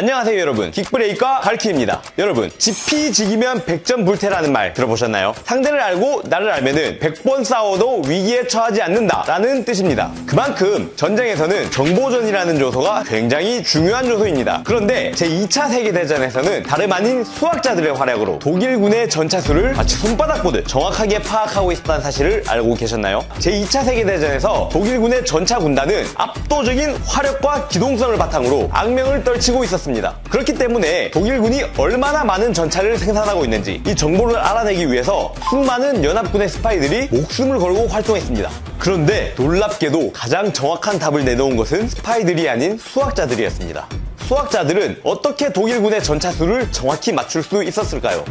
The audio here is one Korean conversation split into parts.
안녕하세요 여러분 킥브레이커 갈키입니다 여러분 지피지기면 100점 불태라는 말 들어보셨나요? 상대를 알고 나를 알면은 100번 싸워도 위기에 처하지 않는다 라는 뜻입니다 그만큼 전쟁에서는 정보전이라는 요소가 굉장히 중요한 요소입니다 그런데 제2차 세계대전에서는 다름 아닌 수학자들의 활약으로 독일군의 전차수를 마치 손바닥 보듯 정확하게 파악하고 있었다는 사실을 알고 계셨나요? 제2차 세계대전에서 독일군의 전차 군단은 압도적인 화력과 기동성을 바탕으로 악명을 떨치고 있었습니다. 그렇기 때문에 독일군이 얼마나 많은 전차를 생산하고 있는지 이 정보를 알아내기 위해서 수많은 연합군의 스파이들이 목숨을 걸고 활동했습니다. 그런데 놀랍게도 가장 정확한 답을 내놓은 것은 스파이들이 아닌 수학자들이었습니다. 수학자들은 어떻게 독일군의 전차 수를 정확히 맞출 수 있었을까요?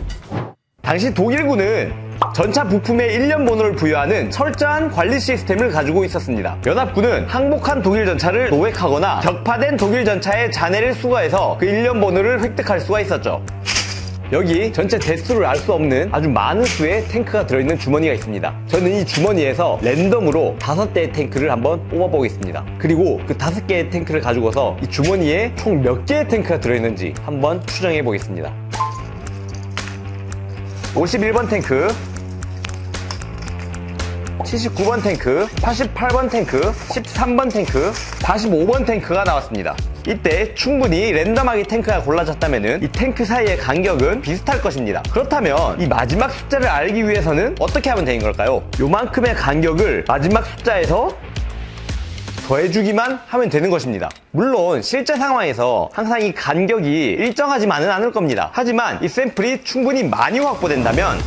당시 독일군은 전차 부품에 일련 번호를 부여하는 철저한 관리 시스템을 가지고 있었습니다. 연합군은 항복한 독일 전차를 노획하거나 격파된 독일 전차에 잔해를 수거해서 그 일련 번호를 획득할 수가 있었죠. 여기 전체 대수를 알 수 없는 아주 많은 수의 탱크가 들어있는 주머니가 있습니다. 저는 이 주머니에서 랜덤으로 다섯 대의 탱크를 한번 뽑아보겠습니다. 그리고 그 다섯 개의 탱크를 가지고서 이 주머니에 총 몇 개의 탱크가 들어있는지 한번 추정해 보겠습니다. 51번 탱크 79번 탱크, 88번 탱크, 13번 탱크, 45번 탱크가 나왔습니다. 이때 충분히 랜덤하게 탱크가 골라졌다면 이 탱크 사이의 간격은 비슷할 것입니다. 그렇다면 이 마지막 숫자를 알기 위해서는 어떻게 하면 되는 걸까요? 요만큼의 간격을 마지막 숫자에서 더해주기만 하면 되는 것입니다. 물론 실제 상황에서 항상 이 간격이 일정하지만은 않을 겁니다. 하지만 이 샘플이 충분히 많이 확보된다면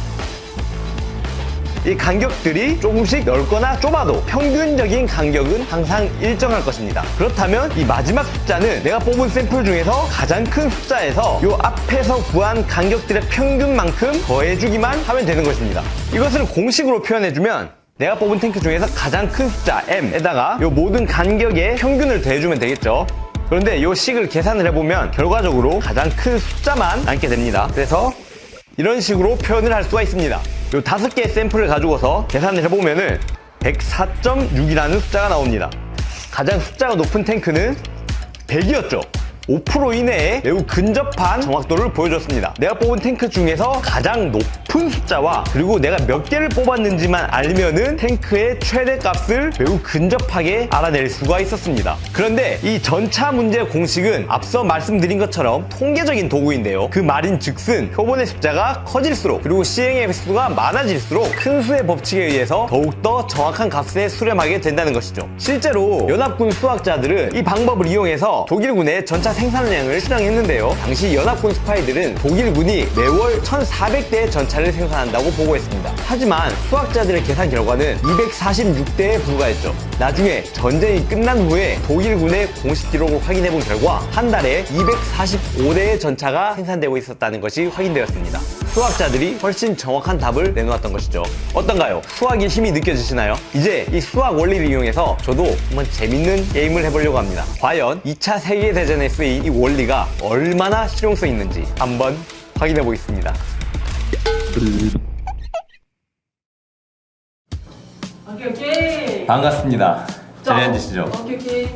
이 간격들이 조금씩 넓거나 좁아도 평균적인 간격은 항상 일정할 것입니다. 그렇다면 이 마지막 숫자는 내가 뽑은 샘플 중에서 가장 큰 숫자에서 이 앞에서 구한 간격들의 평균만큼 더해주기만 하면 되는 것입니다. 이것을 공식으로 표현해주면 내가 뽑은 탱크 중에서 가장 큰 숫자 M에다가 이 모든 간격의 평균을 더해주면 되겠죠. 그런데 이 식을 계산을 해보면 결과적으로 가장 큰 숫자만 남게 됩니다. 그래서 이런 식으로 표현을 할 수가 있습니다. 이 다섯 개의 샘플을 가지고서 계산을 해보면은 104.6이라는 숫자가 나옵니다. 가장 숫자가 높은 탱크는 100이었죠. 5% 이내에 매우 근접한 정확도를 보여줬습니다. 내가 뽑은 탱크 중에서 가장 높은 숫자와 그리고 내가 몇 개를 뽑았는지만 알면은 탱크의 최대 값을 매우 근접하게 알아낼 수가 있었습니다. 그런데 이 전차 문제 공식은 앞서 말씀드린 것처럼 통계적인 도구인데요. 그 말인 즉슨 표본의 숫자가 커질수록 그리고 시행의 횟수가 많아질수록 큰 수의 법칙에 의해서 더욱더 정확한 값에 수렴하게 된다는 것이죠. 실제로 연합군 수학자들은 이 방법을 이용해서 독일군의 전차 생산량을 추정했는데요. 당시 연합군 스파이들은 독일군이 매월 1,400대의 전차를 생산한다고 보고했습니다. 하지만 수학자들의 계산 결과는 246대에 불과했죠. 나중에 전쟁이 끝난 후에 독일군의 공식 기록을 확인해 본 결과 한 달에 245대의 전차가 생산되고 있었다는 것이 확인되었습니다. 수학자들이 훨씬 정확한 답을 내놓았던 것이죠. 어떤가요? 수학의 힘이 느껴지시나요? 이제 이 수학 원리를 이용해서 저도 한번 재밌는 게임을 해보려고 합니다. 과연 2차 세계대전에 쓰인 이 원리가 얼마나 실용성 있는지 한번 확인해 보겠습니다. 오케이 오케이. 반갑습니다. 자, 자리 앉으시죠. 오케이 오케이.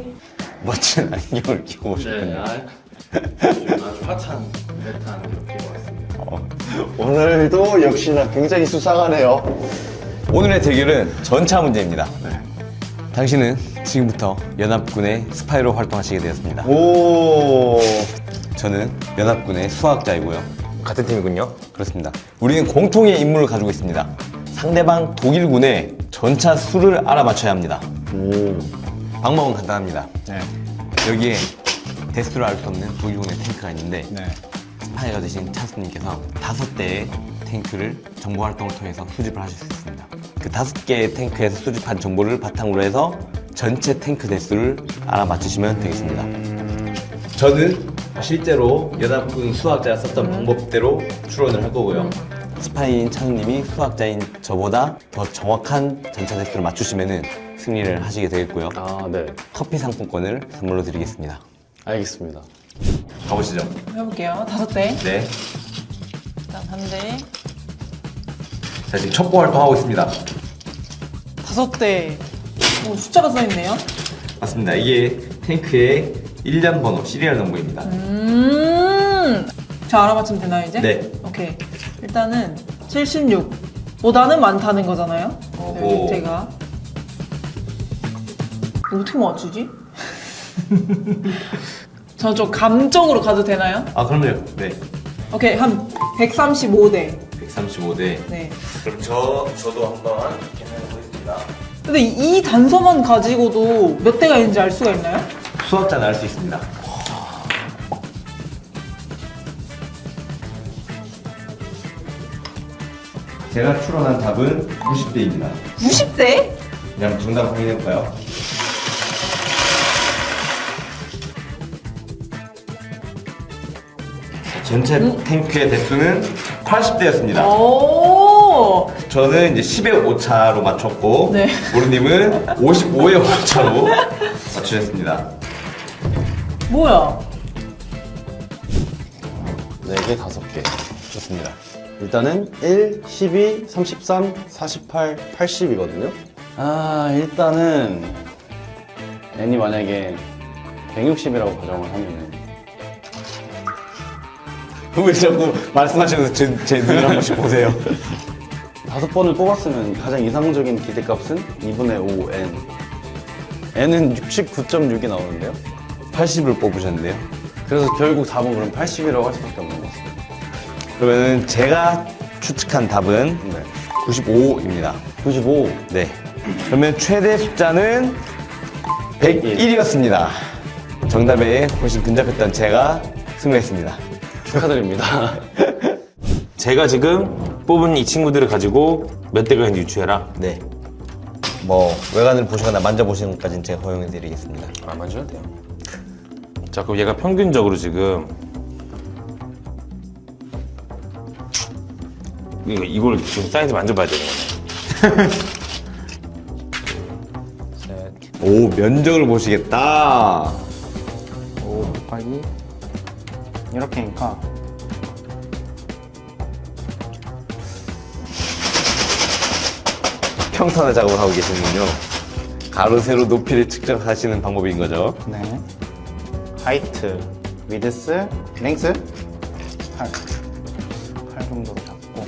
멋진 안경을 끼고 네, 오셨군요. 아, 요즘 아주 핫한 핫한 이렇게 왔습니다. 오늘도 역시나 굉장히 수상하네요. 오늘의 대결은 전차 문제입니다. 네. 당신은 지금부터 연합군의 스파이로 활동하시게 되었습니다. 오. 저는 연합군의 수학자이고요. 같은 팀이군요. 그렇습니다. 우리는 공통의 임무를 가지고 있습니다. 상대방 독일군의 전차 수를 알아맞혀야 합니다. 오. 방법은 간단합니다. 네. 여기에 대수를 알 수 없는 독일군의 탱크가 있는데 네. 스파이가 되신 찬스님께서 다섯 대의 탱크를 정보 활동을 통해서 수집을 하실 수 있습니다. 그 다섯 개의 탱크에서 수집한 정보를 바탕으로 해서 전체 탱크 대수를 알아맞히시면 되겠습니다. 저는 실제로 연합군 수학자가 썼던 방법대로 추론을 할 거고요. 스파이인 찬우님이 수학자인 저보다 더 정확한 전차 대수를 맞추시면 승리를 하시게 되겠고요. 아, 네. 커피 상품권을 선물로 드리겠습니다. 알겠습니다. 가보시죠. 해볼게요. 다섯 대. 네. 일단 한 대. 자, 지금 첩보 활동하고 있습니다. 다섯 대. 오, 숫자가 써 있네요. 맞습니다. 이게 탱크의 1년 번호, 시리얼 넘버입니다. 음. 저 알아맞히면 되나요 이제? 네. 오케이. 일단은 76. 보다는 많다는 거잖아요. 어허. 네, 밑에가. 이거 어떻게 맞추지? 저 좀 감정으로 가도 되나요? 아, 그럼요. 네. 오케이 한 135대. 135대. 네. 그럼 저, 저도 한번 계산해 보겠습니다. 근데 이, 이 단서만 가지고도 몇 대가 있는지 알 수가 있나요? 수학자는 알수 있습니다. 제가 추론한 답은 90대입니다. 90대? 그냥 정답 확인해볼까요? 전체 탱크의 대수는 80대였습니다. 오. 저는 이제 10의 오차로 맞췄고, 네. 모르님은 55의 오차로 맞추셨습니다. 뭐야? 4개, 5개. 좋습니다. 일단은 1, 12, 33, 48, 80이거든요. 아, 일단은 n이 만약에 160이라고 가정을 하면은 왜 자꾸 말씀하시면서 제, 제 눈을 한 번씩 보세요? 다섯 번을 뽑았으면 가장 이상적인 기대값은 2분의 5 n. n은 69.6이 나오는데요. 80을 뽑으셨는데요. 그래서 결국 답은 그럼 80이라고 할 수밖에 없는 거죠. 그러면 제가 추측한 답은 네. 95입니다. 95. 네. 그러면 최대 숫자는 101이었습니다. 정답에 훨씬 근접했던 제가 승리했습니다. 축하드립니다. 제가 지금 뽑은 이 친구들을 가지고 몇 대가 있는지 유추해라. 네. 뭐 외관을 보시거나 만져보시는 것까지는 제가 허용해드리겠습니다. 아, 만져도 돼요. 자, 그럼 얘가 평균적으로 지금 이거, 이걸 지금 사이즈 만져봐야 되는 거네. 오 면적을 보시겠다. 5 곱하기 이렇게니까 평탄화 작업을 하고 계시는군요. 가로 세로 높이를 측정하시는 방법인 거죠. 네 하이트 위드스 랭스 8 8 정도로 잡고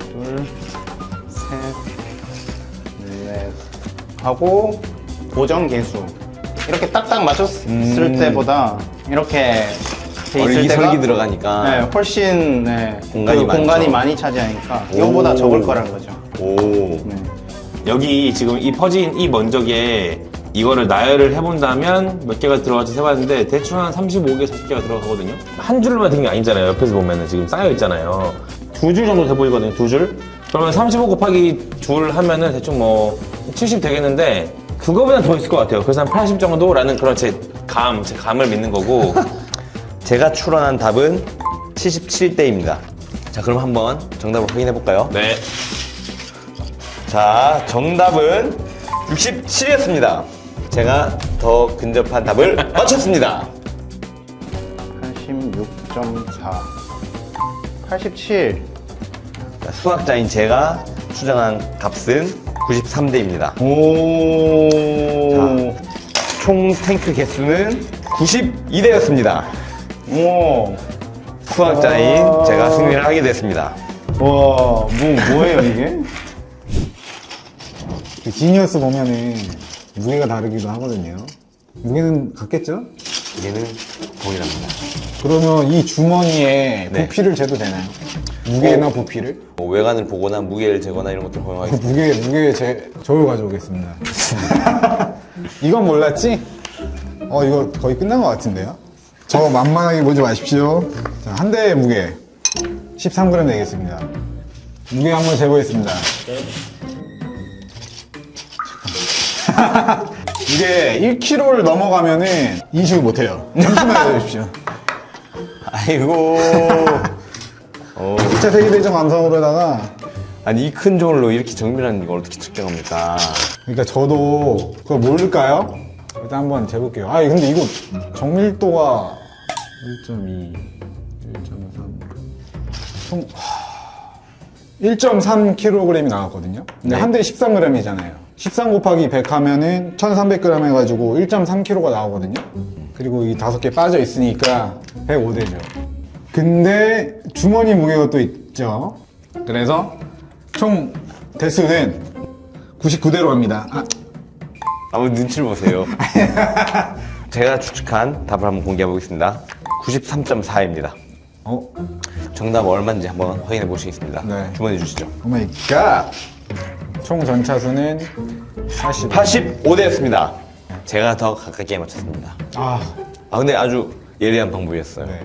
둘 셋 넷 하고 고정 개수 이렇게 딱딱 맞췄을 때보다 이렇게 돼 있을 이 때가 설기 들어가니까. 네, 훨씬 네, 공간이 그 많죠. 공간이 많이 차지하니까 이거보다 오. 적을 거라는 거죠. 오. 네. 여기 지금 이 퍼진 이 면적에 이거를 나열을 해본다면 몇 개가 들어갈지 세봤는데 대충 한 35개, 40개가 들어가거든요. 한 줄만 든게 아니잖아요. 옆에서 보면은 지금 쌓여 있잖아요. 두 줄 정도 돼 보이거든요. 두 줄. 그러면 35 곱하기 둘 하면은 대충 뭐 70 되겠는데 그거보다 더 있을 것 같아요. 그래서 한 80 정도라는 그런 제 감, 제 감을 믿는 거고. 제가 추론한 답은 77대입니다. 자, 그럼 한번 정답을 확인해 볼까요? 네. 자, 정답은 67이었습니다. 제가 더 근접한 답을 맞췄습니다. 86.4 87 자, 수학자인 제가 추정한 값은 93대입니다. 오. 총 탱크 개수는 92대였습니다. 오. 수학자인 제가 승리를 하게 됐습니다. 와, 뭐, 뭐예요, 이게? 그 지니어스 보면은 무게가 다르기도 하거든요. 무게는 같겠죠? 얘는 동일합니다. 그러면 이 주머니에 네. 부피를 재도 되나요? 무게나 부피를? 뭐 외관을 보거나 무게를 재거나 이런 것들 그 허용하겠습니다. 무게, 무게 재, 저울 가져오겠습니다. 이건 몰랐지? 어, 이거 거의 끝난 것 같은데요? 저 만만하게 보지 마십시오. 자, 한 대의 무게. 13g 되겠습니다. 무게 한번 재보겠습니다. 이게 1kg를 넘어가면은 인식을 못해요. 잠시만 해주십시오. 아이고. 2차 세계대전 감성으로다가 아니, 이 큰 저울로 이렇게 정밀한 걸 어떻게 측정합니까? 그러니까 저도 그거 모를까요? 일단 한번 재볼게요. 아 근데 이거 정밀도가 1.2, 1.3, 총 1.3kg이 나왔거든요. 근데 네. 한 대에 13g이잖아요. 13 곱하기 100 하면은 1,300g 해가지고 1.3kg가 나오거든요. 그리고 이 다섯 개 빠져 있으니까 105대죠. 근데 주머니 무게가 또 있죠. 그래서 총 대수는 99대로 합니다. 아, 아무 눈치를 보세요. 제가 추측한 답을 한번 공개해 보겠습니다. 93.4입니다. 어, 정답 얼마인지 한번 확인해 보시겠습니다. 네. 주문해 주시죠. 오 마이 갓. 총 전차수는 40. 85대였습니다. 제가 더 가깝게 맞췄습니다. 아, 아 근데 아주 예리한 방법이었어요. 네.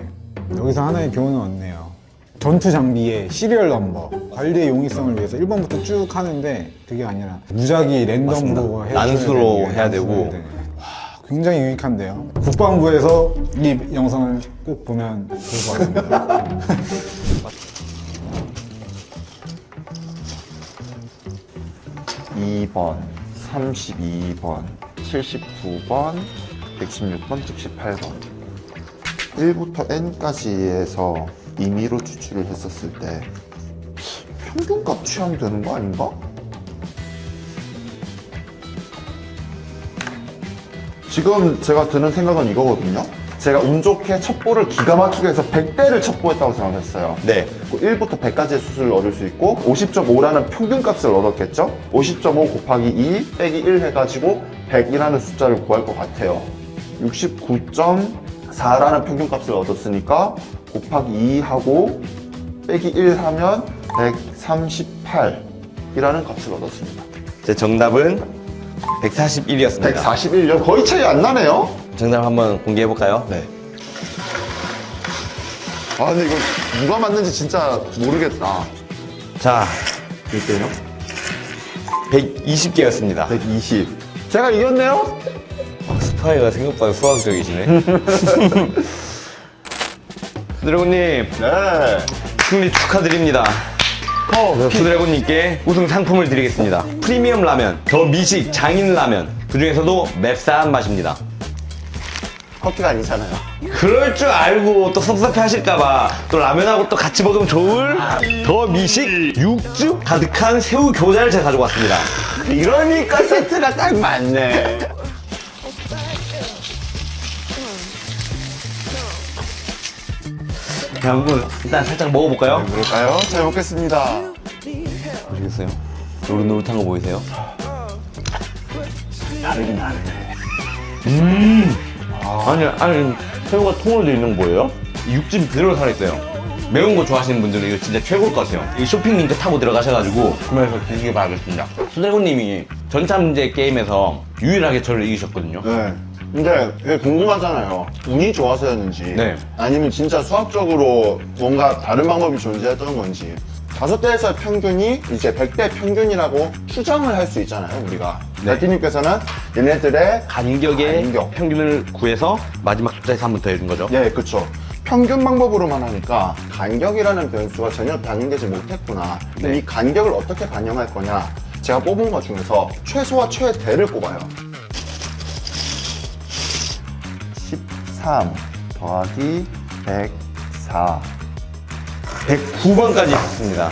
여기서 하나의 교훈은 얻네요. 전투 장비의 시리얼 넘버, 관리의 용이성을 위해서 1번부터 쭉 하는데 그게 아니라 무작위 랜덤으로 해줘야 난수로 되는 게 해야 난수로 되고. 해야 되는. 와, 굉장히 유익한데요. 국방부에서 이 영상을 꼭 보면 좋을 것 같습니다. 이번 32번, 79번, 116번, 68번. 1부터 n까지에서 임의로 추출을 했었을 때 평균값 취하면 되는 거 아닌가? 지금 제가 드는 생각은 이거거든요. 제가 운 좋게 첩보를 기가 막히게 해서 100대를 첩보했다고 생각했어요. 네. 1부터 100까지의 수술을 얻을 수 있고 50.5라는 평균값을 얻었겠죠? 50.5 곱하기 2 빼기 1 해가지고 100이라는 숫자를 구할 것 같아요. 69.4라는 평균값을 얻었으니까 곱하기 2 하고 빼기 1 하면 138이라는 값을 얻었습니다. 제 정답은 141이었습니다. 141년 거의 차이 안 나네요? 정답 한번 공개해 볼까요? 네. 아 근데 이거 누가 맞는지 진짜 모르겠다. 자, 일대요? 120개였습니다. 120. 제가 이겼네요? 스파이가 생각보다 수학적이시네. 드래곤님, 네. 승리 축하드립니다. 그래서 수드래곤님께 우승 상품을 드리겠습니다. 프리미엄 라면, 더 미식 장인 라면, 그 중에서도 맵싸한 맛입니다. 커피가 아니잖아요. 그럴 줄 알고 또 섭섭해 하실까봐 또 라면하고 또 같이 먹으면 좋을 더 미식 육즙 가득한 새우 교자를 제가 가지고 왔습니다. 이러니까 세트가 딱 맞네. 자, 한번 일단 살짝 먹어볼까요? 그럴까요? 잘 먹겠습니다. 보시겠어요? 노릇노릇한 거 보이세요? 다르긴 다르네. 음! 아니, 아니, 새우가 통으로 되어 있는 거 뭐예요? 육즙이 그대로 살아있어요. 매운 거 좋아하시는 분들은 이거 진짜 최고일 것 같아요. 이 쇼핑 링크 타고 들어가셔가지고 구매해서 드시길 바라겠습니다. 수드래곤님이 전차 문제 게임에서 유일하게 저를 이기셨거든요. 네. 근데 이게 궁금하잖아요. 운이 좋아서였는지. 네. 아니면 진짜 수학적으로 뭔가 다른 방법이 존재했던 건지. 다섯 대에서 평균이 이제 100대 평균이라고 추정을 할 수 있잖아요, 우리가. 네. 대티님께서는 얘네들의 간격의 간격. 평균을 구해서 마지막 숫자에서 한 번 더 해준 거죠. 예, 그쵸. 평균 방법으로만 하니까 간격이라는 변수가 전혀 반영되지 못했구나. 그럼 네. 이 간격을 어떻게 반영할 거냐? 제가 뽑은 것 중에서 최소와 최대를 뽑아요. 13 더하기 104. 109번까지 했습니다.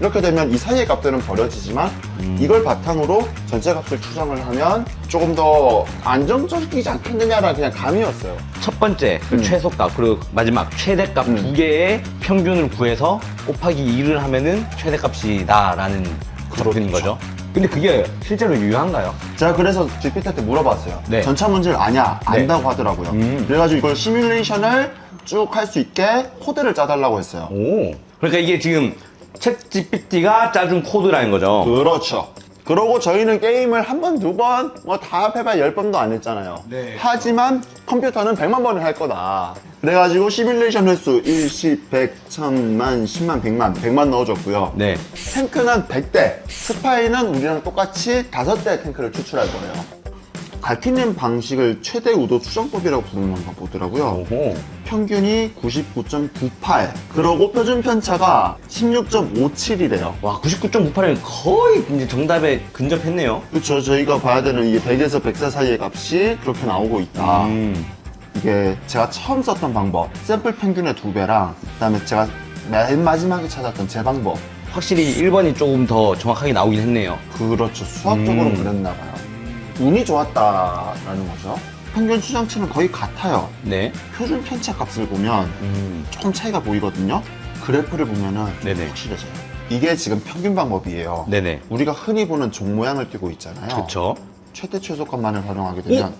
이렇게 되면 이 사이의 값들은 버려지지만 이걸 바탕으로 전체 값을 추정을 하면 조금 더 안정적이지 않겠느냐라는 그냥 감이었어요. 첫 번째 그 음. 최소값 그리고 마지막 최대값 음. 두 개의 평균을 구해서 곱하기 2를 하면은 최대값이다라는 적표인 거죠. 근데 그게 실제로 유효한가요? 제가 그래서 GPT한테 물어봤어요. 네. 전차 문제를 아냐? 네. 안다고 하더라고요. 음. 그래가지고 이걸 시뮬레이션을 쭉 할 수 있게 코드를 짜달라고 했어요. 오. 그러니까 이게 지금 챗 GPT가 짜준 코드라는 거죠. 그렇죠. 그러고 저희는 게임을 한 번, 두 번, 뭐다 합해봐야 열 번도 안 했잖아요. 네. 하지만 컴퓨터는 100만 번을 할 거다. 그래가지고 시뮬레이션 횟수 1, 10, 100, 1000만, 10만, 100만, 100만 넣어줬고요. 네. 탱크는 100대, 스파이는 우리랑 똑같이 5대의 탱크를 추출할 거예요. 갈피는 방식을 최대 우도 추정법이라고 부르는 건가 보더라고요. 오호. 평균이 99.98. 그러고 표준 편차가 16.57이래요. 와, 99.98은 거의 이제 정답에 근접했네요. 그렇죠. 저희가 봐야 되는 이게 100에서 104 사이의 값이 그렇게 나오고 있다. 음. 이게 제가 처음 썼던 방법, 샘플 평균의 두 배랑 그다음에 제가 맨 마지막에 찾았던 제 방법. 확실히 1번이 조금 더 정확하게 나오긴 했네요. 그렇죠. 수학적으로 음. 그랬나 봐요. 운이 좋았다라는 거죠. 평균 추정치는 거의 같아요. 네. 표준 편차 값을 보면 음. 조금 차이가 보이거든요. 그래프를 보면은 좀 네네. 확실해져요. 이게 지금 평균 방법이에요. 네네. 우리가 흔히 보는 종 모양을 띄고 있잖아요. 그쵸. 최대 최소값만을 활용하게 되면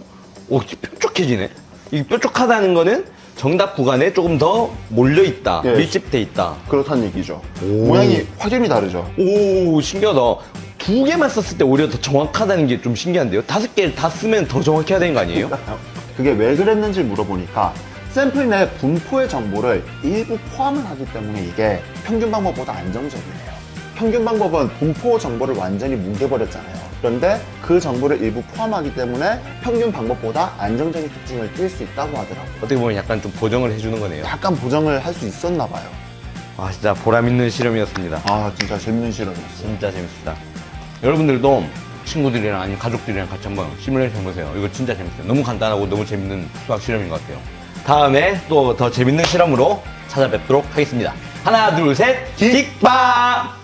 오, 뾰족해지네. 이 뾰족하다는 거는 정답 구간에 조금 더 몰려 있다. 예. 밀집돼 있다. 그렇다는 얘기죠. 모양이 확연히 다르죠. 오, 신기하다. 두 개만 썼을 때 오히려 더 정확하다는 게 좀 신기한데요? 다섯 개를 다 쓰면 더 정확해야 되는 거 아니에요? 그게 왜 그랬는지 물어보니까 샘플 내 분포의 정보를 일부 포함을 하기 때문에 이게 평균 방법보다 안정적이에요. 평균 방법은 분포 정보를 완전히 뭉개버렸잖아요. 그런데 그 정보를 일부 포함하기 때문에 평균 방법보다 안정적인 특징을 띌 수 있다고 하더라고요. 어떻게 보면 약간 좀 보정을 해주는 거네요. 약간 보정을 할 수 있었나 봐요. 아, 진짜 보람 있는 실험이었습니다. 아 진짜 재밌는 실험이었어요. 진짜 재밌습니다. 여러분들도 친구들이랑 아니면 가족들이랑 같이 한번 시뮬레이션 해보세요. 이거 진짜 재밌어요. 너무 간단하고 너무 재밌는 수학 실험인 것 같아요. 다음에 또 더 재밌는 실험으로 찾아뵙도록 하겠습니다. 하나, 둘, 셋, 킥바!